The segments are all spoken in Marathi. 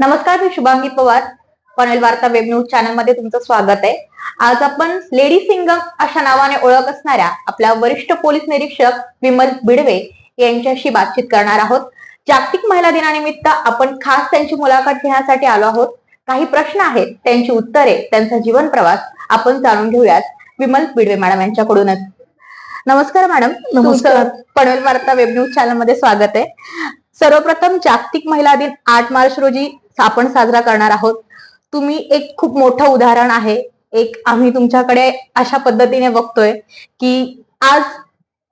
नमस्कार मी शुभांगी पवार. पनवेल वार्ता वेब न्यूज चॅनलमध्ये तुमचं स्वागत आहे. आज आपण लेडी सिंगम अशा नावाने ओळख असणाऱ्या आपल्या वरिष्ठ पोलीस निरीक्षक विमल बिडवे यांच्याशी बातचीत करणार आहोत. जागतिक महिला दिनानिमित्त आपण खास त्यांची मुलाखत घेण्यासाठी आलो आहोत. काही प्रश्न आहेत त्यांची उत्तरे त्यांचा जीवन प्रवास आपण जाणून घेऊयात. विमल बिडवे मॅडम यांच्याकडूनच. नमस्कार मॅडम नमस्कार. पनवेल वार्ता वेब न्यूज चॅनलमध्ये स्वागत आहे. सर्वप्रथम जागतिक महिला दिन आठ मार्च रोजी आपण साजरा करणार आहोत. तुम्ही एक खूप मोठं उदाहरण आहे. एक आम्ही तुमच्याकडे अशा पद्धतीने बघतोय की आज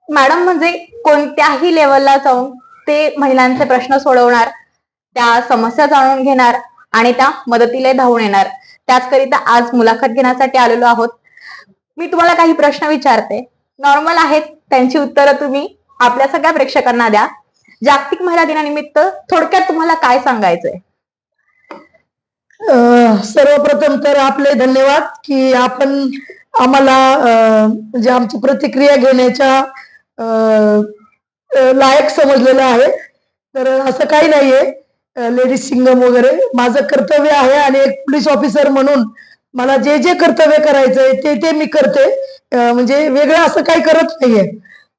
मॅडम म्हणजे कोणत्याही लेवलला जाऊन ते महिलांचे प्रश्न सोडवणार त्या समस्या जाणून घेणार आणि त्या मदतीला धावून येणार. त्याचकरिता आज मुलाखत घेण्यासाठी आलेलो आहोत. मी तुम्हाला काही प्रश्न विचारते. नॉर्मल आहेत त्यांची उत्तरं तुम्ही आपल्या सगळ्या प्रेक्षकांना द्या. जागतिक महिला दिनानिमित्त थोडक्यात तुम्हाला काय सांगायचंय? सर्वप्रथम तर आपले धन्यवाद की आपण आम्हाला म्हणजे आमची प्रतिक्रिया घेण्याच्या लायक समजलेलं आहे. तर असं काही नाहीये. लेडीज सिंगम वगैरे माझं कर्तव्य आहे आणि एक पोलीस ऑफिसर म्हणून मला जे जे कर्तव्य करायचंय ते ते मी करते. म्हणजे वेगळं असं काही करत नाहीये.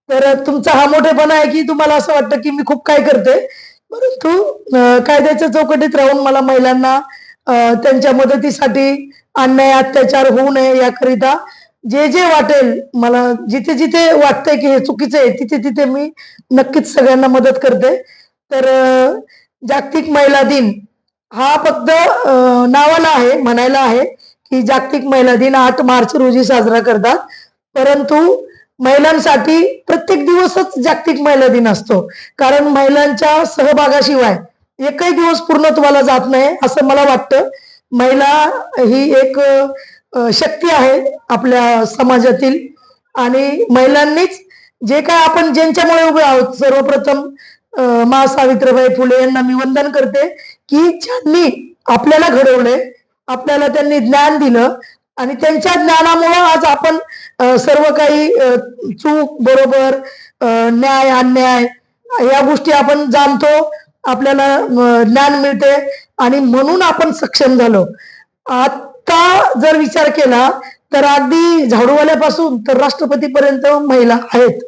तर तुमचा हा मोठेपणा आहे की तुम्हाला असं वाटतं की मी खूप काय करते. परंतु कायद्याच्या चौकटीत राहून मला महिलांना त्यांच्या मदतीसाठी अन्याय अत्याचार होऊ नये याकरिता जे जे वाटेल मला जिथे जिथे वाटतंय की हे चुकीचं आहे तिथे तिथे मी नक्कीच सगळ्यांना मदत करते. तर जागतिक महिला दिन हा फक्त नावाला आहे म्हणायला आहे की जागतिक महिला दिन आठ मार्च रोजी साजरा करतात. परंतु महिलांसाठी प्रत्येक दिवसच जागतिक महिला दिन असतो. कारण महिलांच्या सहभागाशिवाय एकही दिवस पूर्णत्वाला जात नाही असं मला वाटतं. महिला ही एक शक्ती आहे आपल्या समाजातील. आणि महिलांनीच जे काय आपण ज्यांच्यामुळे उभे आहोत सर्वप्रथम मा सावित्रीबाई फुले यांना मी वंदन करते की ज्यांनी आपल्याला घडवले आपल्याला त्यांनी ज्ञान दिलं आणि त्यांच्या ज्ञानामुळं आज आपण सर्व काही चूक बरोबर न्याय अन्याय या गोष्टी आपण जाणतो. आपल्याला ज्ञान मिळते आणि म्हणून आपण सक्षम झालो. आता जर विचार केला तर अगदी झाडूवाल्यापासून तर राष्ट्रपतीपर्यंत महिला आहेत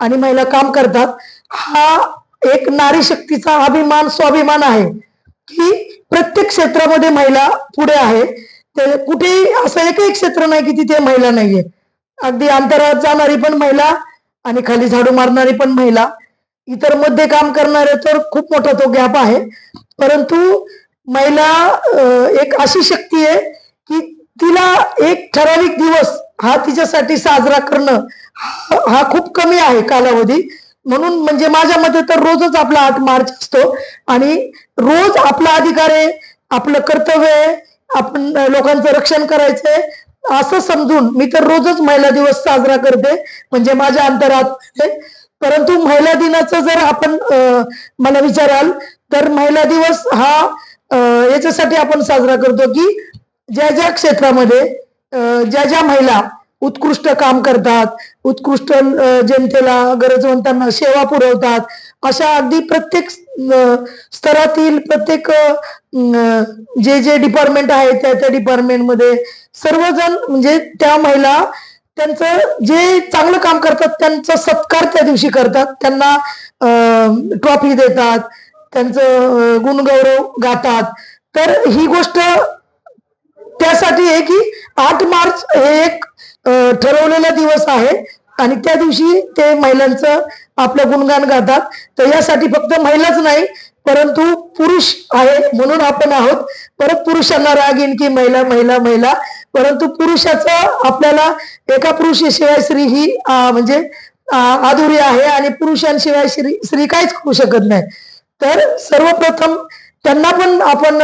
आणि महिला काम करतात. हा एक नारी शक्तीचा अभिमान स्वाभिमान आहे की प्रत्येक क्षेत्रामध्ये महिला पुढे आहे. ते कुठेही असं एकही क्षेत्र नाही की तिथे महिला नाहीये. अगदी अंतराळात जाणारी पण महिला आणि खाली झाडू मारणारी पण महिला इतरमध्ये काम करणारे तर खूप मोठा तो गॅप आहे. परंतु महिला एक अशी शक्ती आहे की तिला एक ठराविक दिवस हा तिच्यासाठी साजरा करणं हा खूप कमी आहे कालावधी. म्हणून म्हणजे माझ्या मते तर रोजच आपला आठ मार्च असतो. आणि रोज आपला अधिकार आहे आपलं कर्तव्य आहे आपण लोकांचं रक्षण करायचंय असं समजून मी तर रोजच महिला दिवस साजरा करते. म्हणजे माझ्या अंतरात आहे. परंतु महिला दिनाचं जर आपण अं, मला विचाराल तर महिला दिवस हा याच्यासाठी आपण साजरा करतो की ज्या ज्या क्षेत्रामध्ये ज्या ज्या महिला उत्कृष्ट काम करतात उत्कृष्ट जनतेला गरजवंतांना सेवा पुरवतात अशा अगदी प्रत्येक स्तरातील प्रत्येक जे जे डिपार्टमेंट आहे त्या त्या डिपार्टमेंटमध्ये सर्वजण म्हणजे त्या महिला त्यांचं जे चांगलं काम करतात त्यांचा सत्कार त्या दिवशी करतात. त्यांना ट्रॉफी देतात त्यांचं गुणगौरव गातात. तर ही गोष्ट त्यासाठी आहे की आठ मार्च हे एक ठरवलेला दिवस आहे आणि त्या दिवशी ते महिलांचं आपलं गुणगान गातात. तर यासाठी फक्त महिलाच नाही परंतु पुरुष आहे म्हणून आपण आहोत. परत पुरुषांना राग येईन की महिला महिला महिला. परंतु पुरुषाचं आपल्याला एका पुरुषाशिवाय स्त्री ही म्हणजे अधुरी आहे आणि पुरुषांशिवाय स्त्री स्त्री काहीच करू शकत नाही. तर सर्वप्रथम त्यांना पण आपण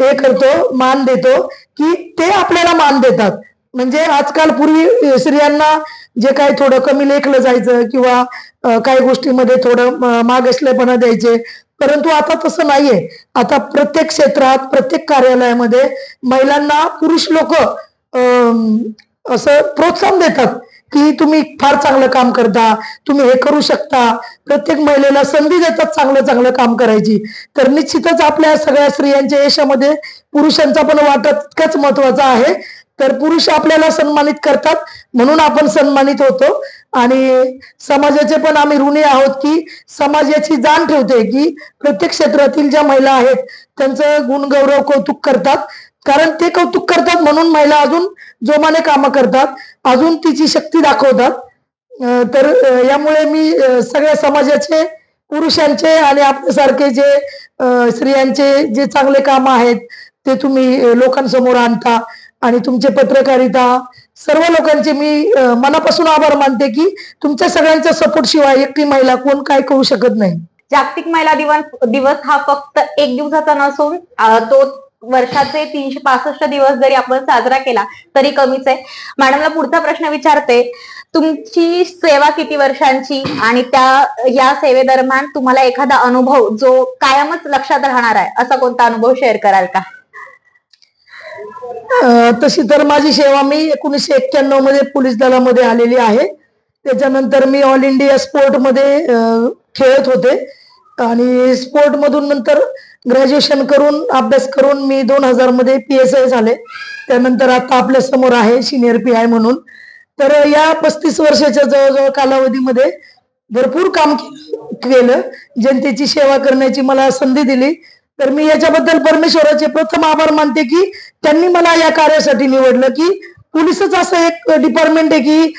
हे करतो मान देतो की ते आपल्याला मान देतात. म्हणजे आजकाल पूर्वी स्त्रियांना जे काही थोडं कमी लेखलं जायचं किंवा काही गोष्टीमध्ये थोडं अं, मागासलेपणा द्यायचे परंतु आता तसं नाहीये. आता प्रत्येक क्षेत्रात प्रत्येक कार्यालयामध्ये महिलांना पुरुष लोक असं प्रोत्साहन देतात की तुम्ही फार चांगलं काम करता तुम्ही हे करू शकता. प्रत्येक महिलेला संधी देतात चांगलं चांगलं काम करायची. तर निश्चितच आपल्या सगळ्या स्त्रियांच्या यशामध्ये पुरुषांचा पण वाटा तितकाच महत्त्वाचा आहे. तर पुरुष आपल्याला सन्मानित करतात म्हणून आपण सन्मानित होतो. आणि समाजाचे पण आम्ही ऋणी आहोत की समाज याची जाण ठेवते की प्रत्येक क्षेत्रातील ज्या महिला आहेत त्यांचं गुणगौरव कौतुक करतात. कारण ते कौतुक करतात म्हणून महिला अजून जोमाने कामं करतात अजून तिची शक्ती दाखवतात. तर यामुळे मी सगळ्या समाजाचे पुरुषांचे आणि आपल्यासारखे जे स्त्रियांचे जे चांगले काम आहेत ते तुम्ही लोकांसमोर आणता. आणि तुमचे पत्रकारिता सर्व लोकांचे मी मनापासून आभार मानते की तुमच्या सगळ्यांच्या सपोर्ट शिवाय एकटी महिला कोण काय करू शकत नाही. जागतिक महिला दिवस दिवस हा फक्त एक दिवसाचा नसून तो वर्षाचे तीनशे पासष्ट दिवस जरी आपण साजरा केला तरी कमीच आहे. मॅडमला पुढचा प्रश्न विचारते तुमची सेवा किती वर्षांची? आणि त्या या सेवेदरम्यान तुम्हाला एखादा अनुभव जो कायमच लक्षात राहणार आहे असा कोणता अनुभव शेअर कराल का? तशी तर माझी सेवा मी एकोणीसशे एक्क्याण्णवमध्ये पोलीस दलामध्ये आलेली आहे. त्याच्यानंतर मी ऑल इंडिया स्पोर्टमध्ये खेळत होते. आणि स्पोर्ट मधून नंतर ग्रॅज्युएशन करून अभ्यास करून मी दोन हजारमध्ये पी एस आय झाले. त्यानंतर आता आपल्यासमोर आहे सिनियर पी आय म्हणून. तर या पस्तीस वर्षाच्या जवळजवळ कालावधीमध्ये भरपूर काम केलं. जनतेची सेवा करण्याची मला संधी दिली. तर मी याच्याबद्दल परमेश्वराचे प्रथम आभार मानते की त्यांनी मला या कार्यासाठी निवडलं की पोलिसच असं एक डिपार्टमेंट आहे की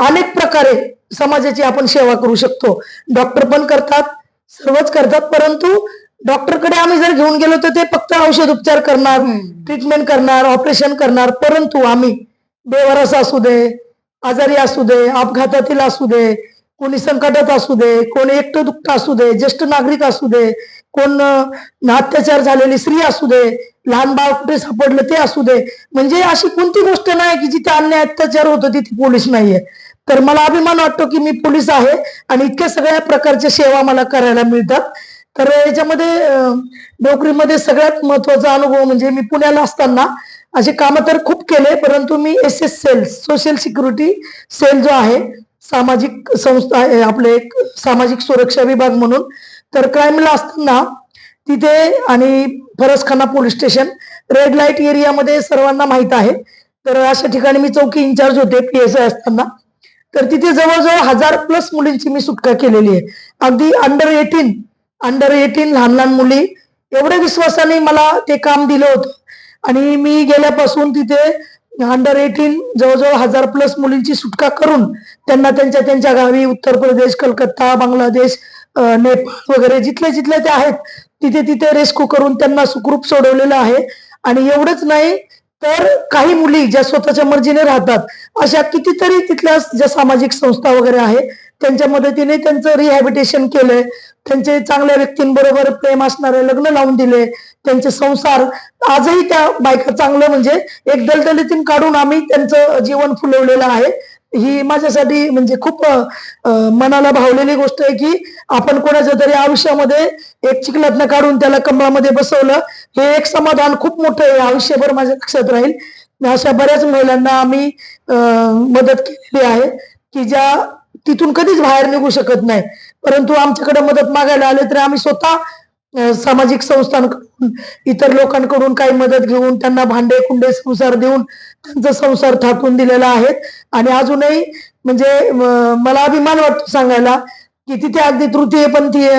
अनेक प्रकारे समाजाची आपण सेवा करू शकतो. डॉक्टर पण करतात सर्वच करतात परंतु डॉक्टरकडे आम्ही जर घेऊन गेलो तर ते फक्त औषध उपचार करणार ट्रीटमेंट करणार ऑपरेशन करणार परंतु आम्ही बेवारस असू दे आजारी असू दे अपघातातील असू दे कोणी संकटात असू दे कोणी एकटं दुःख असू दे ज्येष्ठ नागरिक असू दे कोण अत्याचार झालेली स्त्री असू दे लहान बाळ कुठे सापडलं ते असू दे. म्हणजे अशी कोणती गोष्ट नाही की जिथे अन्याय अत्याचार होतो तिथे पोलीस नाहीये. तर मला अभिमान वाटतो की मी पोलीस आहे आणि इतक्या सगळ्या प्रकारच्या सेवा मला करायला मिळतात. तर याच्यामध्ये नोकरीमध्ये सगळ्यात महत्त्वाचा अनुभव म्हणजे मी पुण्याला असताना असे कामं तर खूप केले परंतु मी S S cell social security cell जो आहे सामाजिक संस्था आहे आपले एक सामाजिक सुरक्षा विभाग म्हणून तर क्राईमला असताना तिथे आणि Faraskhana police station red light एरियामध्ये सर्वांना माहीत आहे. तर अशा ठिकाणी मी चौकी इन्चार्ज होते पी एस आय असताना. तर तिथे जवळजवळ हजार प्लस मुलींची मी सुटका केलेली आहे. अगदी अंडर एटीन अंडर एटीन लहान लहान मुली. एवढ्या विश्वासाने मला ते काम दिलं होतं. आणि मी गेल्यापासून तिथे अंडर एटीन जवळजवळ हजार प्लस मुलींची सुटका करून त्यांना त्यांच्या त्यांच्या गावी उत्तर प्रदेश कलकत्ता बांगलादेश नेपाळ वगैरे जिथले जिथले ते आहेत तिथे तिथे रेस्क्यू करून त्यांना सुखरूप सोडवलेलं आहे. आणि एवढंच नाही तर काही मुली ज्या स्वतःच्या मर्जीने राहतात अशा कितीतरी तिथल्या ज्या सामाजिक संस्था वगैरे आहे त्यांच्या मदतीने त्यांचं रिहॅबिटेशन केलंय. त्यांचे चांगल्या व्यक्तींबरोबर प्रेम असणारे लग्न लावून दिले. त्यांचे संसार आजही त्या बायका चांगलं म्हणजे एक दलदलीतून काढून आम्ही त्यांचं जीवन फुलवलेलं आहे. ही माझ्यासाठी म्हणजे खूप मनाला भावलेली गोष्ट आहे की आपण कोणाच्या तरी आयुष्यामध्ये एक चिखलातनं काढून त्याला कमळामध्ये बसवलं हे एक समाधान खूप मोठं आहे आयुष्यभर माझ्या लक्षात राहील. अशा बऱ्याच महिलांना आम्ही अं, मदत केलेली आहे की ज्या तिथून कधीच बाहेर निघू शकत नाही. परंतु आमच्याकडे मदत मागायला आले तर आम्ही स्वतः सामाजिक संस्थांकडून इतर लोकांकडून काही मदत घेऊन त्यांना भांडे कुंडे संसार देऊन त्यांचा संसार थापून दिलेला आहे. आणि अजूनही म्हणजे मला अभिमान वाटतो सांगायला की तिथे अगदी तृतीयपंथीय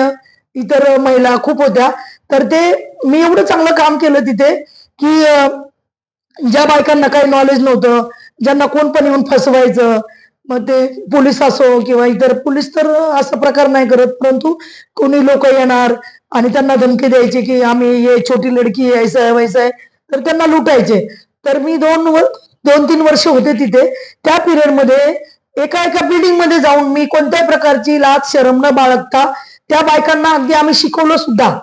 इतर महिला खूप होत्या. तर ते मी एवढं चांगलं काम केलं तिथे की ज्या बायकांना काही नॉलेज नव्हतं ज्यांना कोण पण येऊन फसवायचं मग ते पोलीस असो किंवा इतर पोलीस तर असा प्रकार नाही करत परंतु कोणी लोक येणार आणि त्यांना धमकी द्यायची की आम्ही ये छोटी लडकी यायचं ऐसा आहे वैसा आहे तर त्यांना लुटायचे. तर मी दोन दोन तीन वर्ष होते तिथे. त्या पिरियडमध्ये एका एका बिल्डिंगमध्ये जाऊन मी कोणत्याही प्रकारची लाच शरम न बाळगता त्या बायकांना अगदी आम्ही शिकवलं सुद्धा.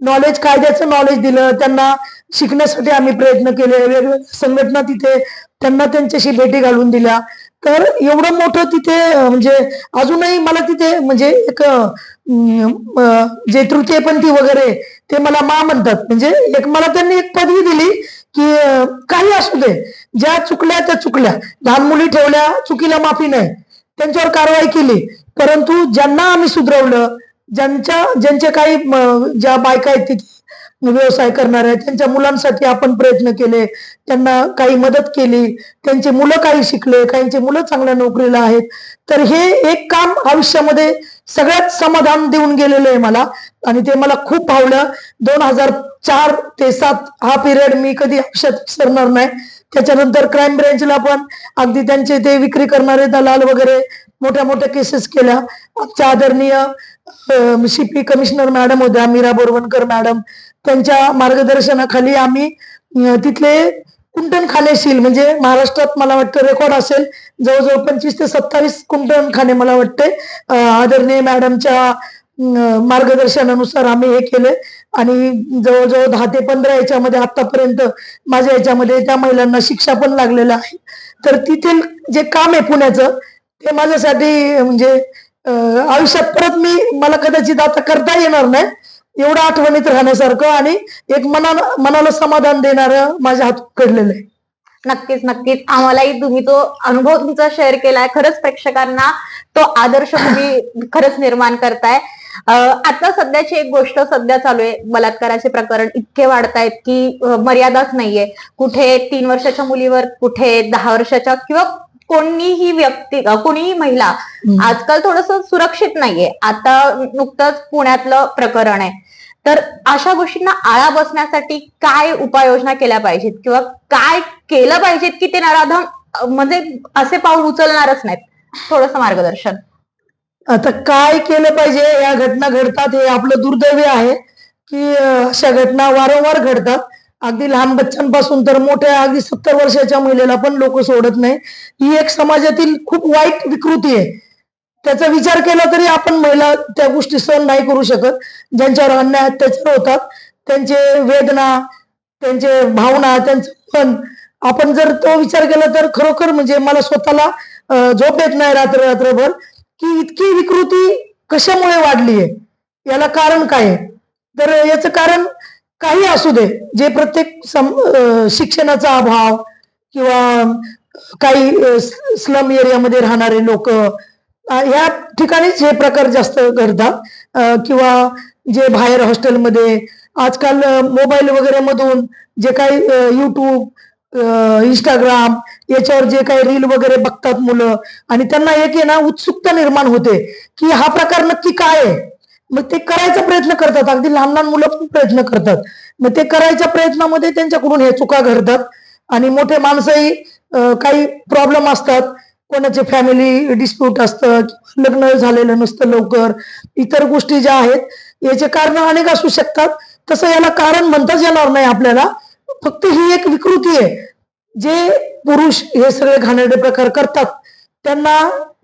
नॉलेज कायद्याचं नॉलेज दिलं त्यांना शिकण्यासाठी आम्ही प्रयत्न केले. वेगवेगळ्या संघटना तिथे त्यांना त्यांच्याशी भेटी घालून दिल्या. तर एवढं मोठं तिथे म्हणजे अजूनही मला तिथे म्हणजे एक जे तृतीयपंथी वगैरे ते मला मा म्हणतात. म्हणजे एक मला त्यांनी एक पदवी दिली की काही असू दे. ज्या चुकल्या त्या चुकल्या. लहान मुली ठेवल्या चुकीला माफी नाही. त्यांच्यावर कारवाई केली. परंतु ज्यांना आम्ही सुधरवलं ज्यांच्या ज्यांच्या काही ज्या बायका आहेत तिथे व्यवसाय करणाऱ्या त्यांच्या मुलांसाठी आपण प्रयत्न केले. त्यांना काही मदत केली. त्यांची मुलं काही शिकले. काहींची मुलं चांगल्या नोकरीला आहेत. तर हे एक काम आयुष्यामध्ये सगळ्यात समाधान देऊन गेलेलं आहे मला. आणि ते मला खूप भावलं. दोन हजार चार ते सात हा पिरियड मी कधी आयुष्यात विसरणार नाही. त्याच्यानंतर क्राईम ब्रँचला पण अगदी त्यांचे ते विक्री करणारे दलाल वगैरे मोठ्या मोठ्या केसेस केल्या. आमच्या आदरणीय शिपी कमिशनर मॅडम होत्या मीरा बोरवणकर मॅडम त्यांच्या मार्गदर्शनाखाली आम्ही अं, तिथले कुंटणखानेशील म्हणजे महाराष्ट्रात मला वाटतं रेकॉर्ड असेल जवळजवळ पंचवीस ते सत्तावीस कुंटणखाने मला वाटते. आदरणीय मॅडमच्या मार्गदर्शनानुसार आम्ही हे केले आणि जवळजवळ दहा ते पंधरा याच्यामध्ये आतापर्यंत माझ्या याच्यामध्ये त्या महिलांना शिक्षा पण लागलेल्या आहे. तर तिथील जे काम आहे पुण्याचं ते माझ्यासाठी म्हणजे आयुष्यात परत मी मला कदाचित आता करता येणार नाही एवढं आठवणीत राहण्यासारखं आणि एक मनाला मनाला समाधान देणार माझ्या हात घडलेलं आहे. नक्कीच नक्कीच. आम्हालाही तुम्ही तो अनुभव तुमचा शेअर केलाय. खरंच प्रेक्षकांना तो आदर्श तुम्ही खरंच निर्माण करताय. आता सध्याची एक गोष्ट सध्या चालू आहे. बलात्काराचे प्रकरण इतके वाढतायत की मर्यादाच नाहीये. कुठे तीन वर्षाच्या मुलीवर कुठे दहा वर्षाच्या किंवा कोणीही व्यक्ती कोणीही महिला. आजकाल थोडस सुरक्षित नाहीये. आता नुकतंच पुण्यातलं प्रकरण आहे. तर अशा गोष्टींना आळा बसण्यासाठी काय उपाययोजना केल्या पाहिजेत? किंवा काय केलं पाहिजेत की ते नराधम म्हणजे असे पाऊल उचलणारच नाहीत? थोडस मार्गदर्शन. आता काय केलं पाहिजे? या घटना घडतात हे आपलं दुर्दैवी आहे की अशा घटना वारंवार घडतात. अगदी लहान बच्चांपासून तर मोठ्या अगदी सत्तर वर्षाच्या महिलेला पण लोक सोडत नाही. ही एक समाजातील खूप वाईट विकृती आहे. त्याचा विचार केला तरी आपण महिला त्या गोष्टी सहन नाही करू शकत. ज्यांच्यावर अन्याय अत्याचार होतात त्यांचे वेदना त्यांचे भावना त्यांचं मन. आपण जर तो विचार केला तर खरोखर म्हणजे मला स्वतःला झोप येत नाही रात्र रात्रभर की इतकी विकृती कशामुळे वाढली आहे? याला कारण काय आहे? तर याचं कारण काही असू दे. जे प्रत्येक सम- शिक्षणाचा अभाव किंवा काही स्लम एरियामध्ये राहणारे लोक ह्या ठिकाणीच हे प्रकार जास्त घडतात. किंवा जे बाहेर हॉस्टेलमध्ये आजकाल मोबाईल वगैरे मधून जे काही यूट्यूब इंस्टाग्राम याच्यावर जे काही रील वगैरे बघतात मुलं. आणि त्यांना एक आहे ना उत्सुकता निर्माण होते की हा प्रकार नक्की काय आहे? मग ते करायचा प्रयत्न करतात. अगदी लहान लहान मुलं पण प्रयत्न करतात. मग ते करायच्या प्रयत्नामध्ये त्यांच्याकडून हे चुका घडतात. आणि मोठे माणसंही काही प्रॉब्लेम असतात. कोणाचे फॅमिली डिस्प्यूट असतं लग्न झालेलं नसतं लवकर. इतर गोष्टी ज्या आहेत याचे कारण अनेक असू शकतात. तसं याला कारण म्हणताच येणार नाही आपल्याला. फक्त ही एक विकृती आहे. जे पुरुष हे सगळे घाणेरडे प्रकार करतात त्यांना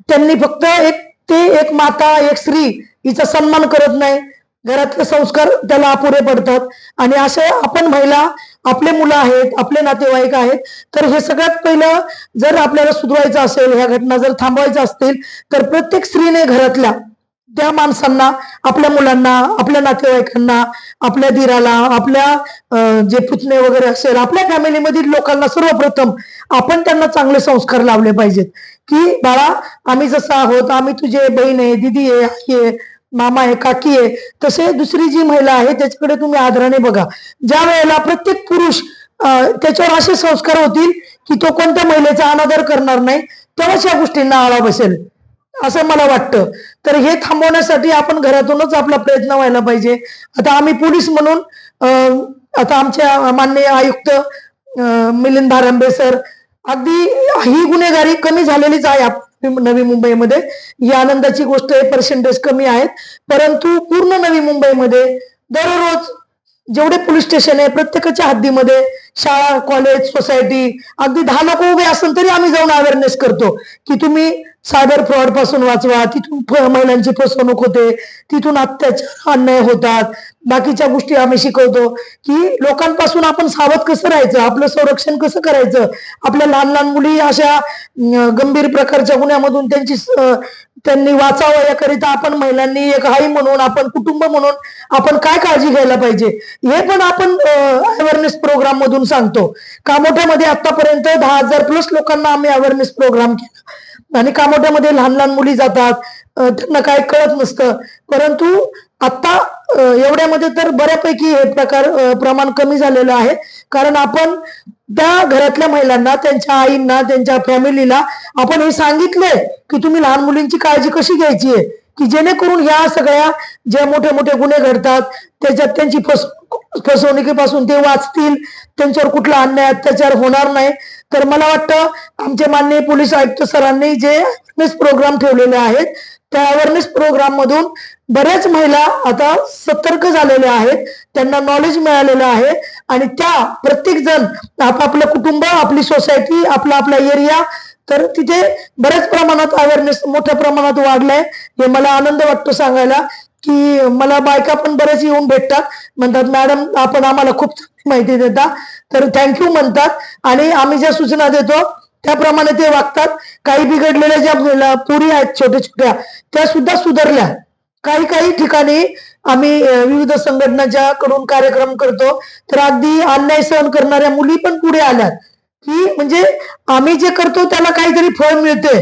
त्यांनी फक्त एक ते एक माता एक स्त्री हिचा सन्मान करत नाही. घरातले संस्कार त्याला अपुरे पडतात. आणि असे आपण महिला आपले मुलं आहेत आपले नातेवाईक आहेत तर हे सगळ्यात पहिलं जर आपल्याला सुधवायचं असेल ह्या घटना जर थांबवायच्या असतील तर प्रत्येक स्त्रीने घरातल्या त्या माणसांना आपल्या मुलांना आपल्या नातेवाईकांना आपल्या दिराला आपल्या जे पुतणे वगैरे असेल आपल्या फॅमिलीमधील लोकांना सर्वप्रथम आपण त्यांना चांगले संस्कार लावले पाहिजेत. की बाळा आम्ही जसं आहोत आम्ही तुझे बहीण आहे दिदी आहे आई आहे मामा आहे काकी आहे तसे दुसरी जी महिला आहे त्याच्याकडे तुम्ही आदराने बघा. ज्या वेळेला प्रत्येक पुरुष त्याच्यावर असे संस्कार होतील की तो कोणत्या महिलेचा अनादर करणार नाही तेव्हाच या गोष्टींना आळा बसेल. असं मला वाटतं. तर हे थांबवण्यासाठी आपण घरातूनच आपला प्रयत्न व्हायला पाहिजे. आता आम्ही पोलीस म्हणून आता आमच्या माननीय आयुक्त मिलिंद धारंबे सर अगदी ही गुन्हेगारी कमी झालेलीच आहे नवी मुंबईमध्ये. ही आनंदाची गोष्ट आहे पर्सेंटेज कमी आहेत. परंतु पूर्ण नवी मुंबईमध्ये दररोज जेवढे पोलीस स्टेशन आहे प्रत्येकाच्या हद्दीमध्ये शाळा कॉलेज सोसायटी अगदी दहा लोक उभे असेल तरी आम्ही जाऊन अवेअरनेस करतो की तुम्ही सायबर फ्रॉडपासून वाचवा. तिथून महिलांची फसवणूक होते. तिथून अत्याचार अन्याय होतात. बाकीच्या गोष्टी आम्ही शिकवतो की लोकांपासून आपण सावध कसं राहायचं? आपलं संरक्षण कसं करायचं? आपल्या लहान लहान मुली अशा गंभीर प्रकारच्या गुन्ह्यामधून त्यांची त्यांनी वाचावं याकरिता आपण महिलांनी एक आई म्हणून आपण कुटुंब म्हणून आपण काय काळजी घ्यायला पाहिजे? हे पण आपण अवेअरनेस प्रोग्राम मधून सांगतो. कामोठ्यामध्ये आतापर्यंत दहा हजार प्लस लोकांना आम्ही अवेअरनेस प्रोग्राम केला. आणि कामोठ्यामध्ये लहान लहान मुली जातात. त्यांना काय कळत नसतं. परंतु आता एवढ्यामध्ये तर बऱ्यापैकी हे प्रकार प्रमाण कमी झालेलं आहे. कारण आपण त्या घरातल्या महिलांना त्यांच्या आईंना त्यांच्या फॅमिलीला आपण हे सांगितलंय की तुम्ही लहान मुलींची काळजी कशी घ्यायची आहे? की जेणेकरून ह्या सगळ्या ज्या मोठे मोठे गुन्हे घडतात त्याच्यात त्यांची फस फसवणुकीपासून ते वाचतील त्यांच्यावर कुठला अन्याय अत्याचार होणार नाही. तर मला वाटतं आमचे माननीय पोलीस आयुक्त सरांनी जे अवेअरनेस प्रोग्राम ठेवलेले आहेत त्या अवेअरनेस प्रोग्राम मधून बऱ्याच महिला आता सतर्क झालेल्या आहेत त्यांना नॉलेज मिळालेलं आहे आणि त्या प्रत्येक जण आपापलं कुटुंब आपली सोसायटी आपला आपला एरिया तर तिथे बऱ्याच प्रमाणात अवेअरनेस मोठ्या प्रमाणात वाढलाय. हे मला आनंद वाटतो सांगायला की मला बायका पण बऱ्याच येऊन भेटतात. म्हणतात मॅडम आपण आम्हाला खूप माहिती देता. तर थँक्यू म्हणतात. आणि आम्ही ज्या सूचना देतो त्याप्रमाणे ते वागतात. काही बिघडलेल्या ज्या पुरी आहेत छोट्या छोट्या त्या सुद्धा सुधारल्या. काही काही ठिकाणी आम्ही विविध संघटनाच्या कडून कार्यक्रम करतो तर अगदी अन्याय सहन करणाऱ्या मुली पण पुढे आल्यात. की म्हणजे आम्ही जे करतो त्याला काहीतरी फळ मिळते.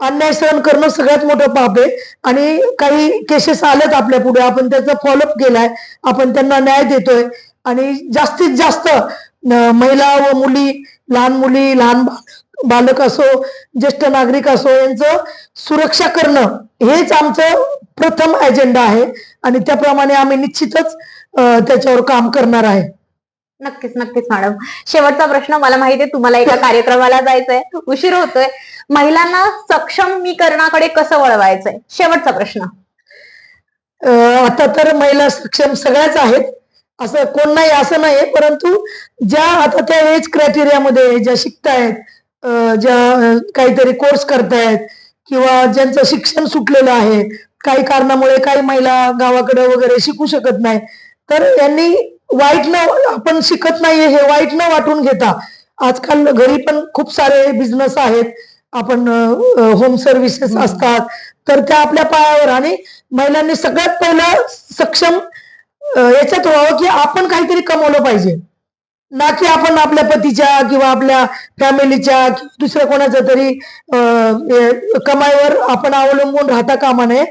अन्याय सहन करणं सगळ्यात मोठं पाप आहे. आणि काही केसेस आलेत आपल्या पुढे. आपण त्याचा फॉलोअप केलाय. आपण त्यांना न्याय देतोय. आणि जास्तीत जास्त महिला व मुली लहान मुली लहान बालक असो ज्येष्ठ नागरिक असो यांचं सुरक्षा करणं हेच आमचं प्रथम अजेंडा आहे. आणि त्याप्रमाणे आम्ही निश्चितच त्याच्यावर काम करणार आहे. नक्कीच नक्कीच मॅडम शेवटचा प्रश्न मला माहितीये तुम्हाला एका कार्यक्रमाला जायचंय. उशीर होतोय. महिलांना सक्षमीकरणाकडे कसं वळवायचंय? शेवटचा प्रश्न. आता तर महिला सक्षम सगळ्याच आहेत. असं कोण नाही असं नाही परंतु ज्या आता त्या एज क्रायटेरियामध्ये ज्या शिकतायत ज्या काहीतरी कोर्स करतायत किंवा ज्यांचं शिक्षण सुटलेलं आहे काही कारणामुळे काही महिला गावाकडे वगैरे शिकू शकत नाही तर यांनी वाईट न आपण शिकत नाहीये हे वाईट न वाटून घेता. आजकाल घरी पण खूप सारे बिझनेस आहेत. आपण होम सर्व्हिसेस असतात. तर त्या आपल्या पायावर आणि महिलांनी सगळ्यात पहिलं सक्षम याच्यात व्हावं की आपण काहीतरी कमवलं पाहिजे. ना की आपण आपल्या पतीच्या किंवा आपल्या फॅमिलीच्या दुसऱ्या कोणाच्या तरी कमाईवर आपण अवलंबून राहता कामा नये.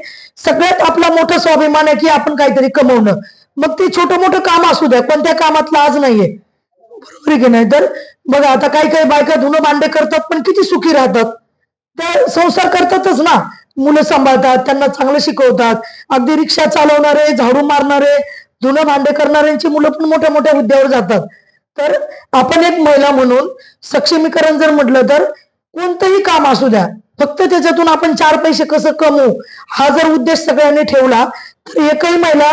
सगळ्यात आपला मोठा स्वाभिमान आहे की आपण काहीतरी कमवणं. मग ते छोटं मोठं काम असू द्या कोणत्या कामातलं आज नाहीये. बरोबर आहे की नाही? तर बघा आता काही काही बायका धुणं भांडे करतात पण किती सुखी राहतात. तर संसार करतातच ना. मुलं सांभाळतात त्यांना चांगलं शिकवतात. अगदी रिक्षा चालवणारे झाडू मारणारे धुणं भांडे करणाऱ्यांची मुलं पण मोठ्या मोठ्या हुद्द्यावर जातात. तर आपण एक महिला म्हणून सक्षमीकरण जर म्हटलं तर कोणतंही काम असू द्या फक्त त्याच्यातून आपण चार पैसे कसं कमवू? हा जर उद्देश सगळ्यांनी ठेवला तर एकही महिला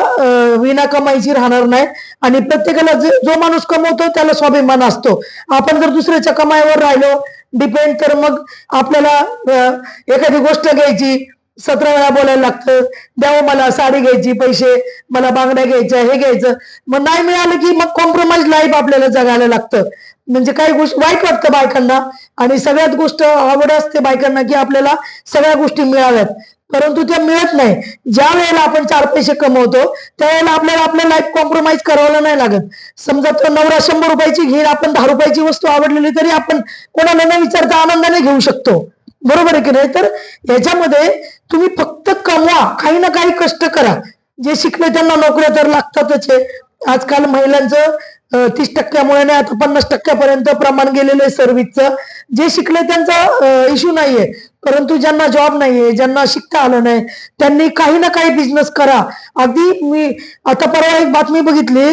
विना कमाईची राहणार नाही. आणि प्रत्येकाला जो माणूस कमवतो त्याला स्वाभिमान असतो. आपण जर दुसऱ्याच्या कमाईवर राहिलो डिपेंड तर मग आपल्याला एखादी गोष्ट घ्यायची सतरा वेळा बोलायला लागतं द्यावं मला साडी घ्यायची पैसे मला बांगड्या घ्यायच्या हे घ्यायचं. मग नाही मिळालं की मग कॉम्प्रोमाइज लाईफ आपल्याला जगायला लागतं. म्हणजे काही गोष्ट वाईट वाटतं बायकांना. आणि सगळ्यात गोष्ट आवड असते बायकांना की आपल्याला सगळ्या गोष्टी मिळाव्यात. परंतु त्या मिळत नाही. ज्या वेळेला आपण चार पैसे कमवतो त्यावेळेला आपल्याला आपलं लाईफ कॉम्प्रोमाइज करावं नाही लागत. समजा तो नवरा शंभर रुपयाची घेईल आपण दहा रुपयाची वस्तू आवडलेली तरी आपण कोणाला न विचारता आनंदाने घेऊ शकतो. बरोबर आहे की नाही? तर याच्यामध्ये तुम्ही फक्त कमवा काही ना काही कष्ट करा. जे शिकले त्यांना नोकऱ्या तर लागतातच आहे आजकाल महिलांचं तीस टक्क्यामुळे नाही आता पन्नास टक्क्यापर्यंत प्रमाण गेलेलं आहे सर्व्हिसचं जे शिकले त्यांचा इश्यू नाहीये. परंतु ज्यांना जॉब नाहीये ज्यांना शिकता आलं नाही त्यांनी काही ना काही बिझनेस करा. अगदी मी आता परवा एक बातमी बघितली.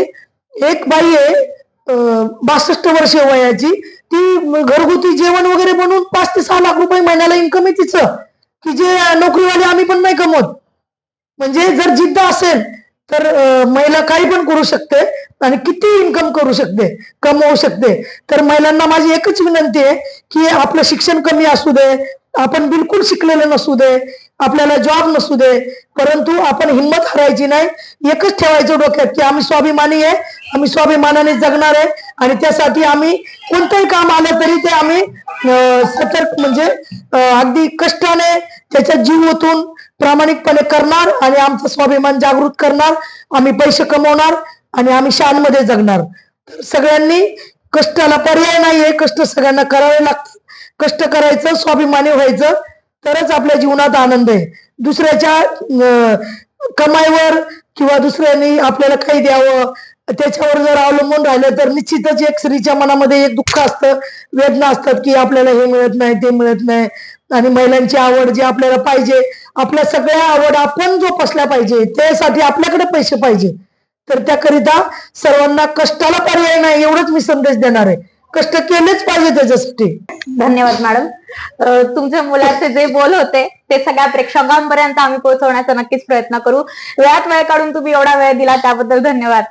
एक बाई आहे बासष्ट वर्ष वयाची. ती घरगुती जेवण वगैरे बनवून पाच ते सहा लाख रुपये महिन्याला इन्कम आहे तिचं. की जे नोकरीवाले आम्ही पण नाही कमवत. म्हणजे जर जिद्द असेल तर महिला काही पण करू शकते. आणि किती इन्कम करू शकते कमवू शकते. तर महिलांना माझी एकच विनंती आहे की आपलं शिक्षण कमी असू दे आपण बिलकुल शिकलेले नसू दे आपल्याला जॉब नसू दे परंतु आपण हिंमत हरायची नाही. एकच ठेवायचं डोक्यात की आम्ही स्वाभिमानी आहे आम्ही स्वाभिमानाने जगणार आहे आणि त्यासाठी आम्ही कोणतंही काम आलं तरी ते आम्ही सतर्क म्हणजे अगदी कष्टाने त्याच्या जीव ओतून प्रामाणिकपणे करणार आणि आमचा स्वाभिमान जागृत करणार. आम्ही पैसे कमवणार आणि आम्ही शानमध्ये जगणार. तर सगळ्यांनी कष्टाला पर्याय नाहीये कष्ट सगळ्यांना करावे लागतात. कष्ट करायचं स्वाभिमानी व्हायचं तरच आपल्या जीवनात आनंद आहे. दुसऱ्याच्या कमाईवर किंवा दुसऱ्यांनी आपल्याला काही द्यावं त्याच्यावर जर अवलंबून राहिलं तर निश्चितच एक स्त्रीच्या मनामध्ये एक दुःख असतं वेदना असतात की आपल्याला हे मिळत नाही ते मिळत नाही. आणि महिलांची आवड जी आपल्याला पाहिजे आपल्या सगळ्या आवड आपण जोपासल्या पाहिजे त्यासाठी आपल्याकडे पैसे पाहिजे. तर त्याकरिता सर्वांना कष्टाला पर्याय नाही एवढंच मी संदेश देणार आहे. कष्ट केलेच पाहिजे त्याच्यासाठी धन्यवाद मॅडम. तुमच्या मुलाचे जे बोल होते ते सगळ्या प्रेक्षकांपर्यंत आम्ही पोहोचवण्याचा नक्कीच प्रयत्न करू. वेळात वेळ काढून तुम्ही एवढा वेळ दिला त्याबद्दल धन्यवाद.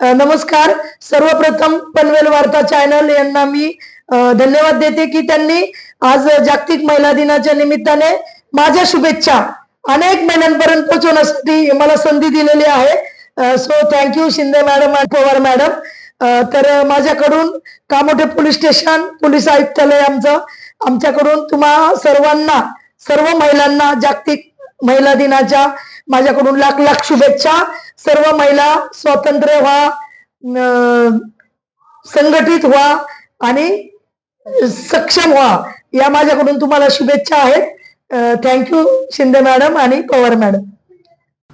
नमस्कार. सर्वप्रथम पनवेल वार्ता चॅनल यांना मी धन्यवाद देते की त्यांनी आज जागतिक महिला दिनाच्या निमित्ताने माझ्या शुभेच्छा अनेक महिलांपर्यंत पोहोचवण्यासाठी मला संधी दिलेली आहे. सो थँक्यू शिंदे मॅडम आणि पवार मॅडम तर माझ्याकडून कामोठे पोलीस स्टेशन पोलीस आयुक्तालय आमचं. आमच्याकडून तुम्हा सर्वांना सर्व महिलांना जागतिक महिला दिनाच्या माझ्याकडून लाख लाख शुभेच्छा. सर्व महिला स्वातंत्र्य व्हा संघटित व्हा आणि सक्षम व्हा. या माझ्याकडून तुम्हाला शुभेच्छा आहेत. थँक्यू शिंदे मॅडम आणि पवार मॅडम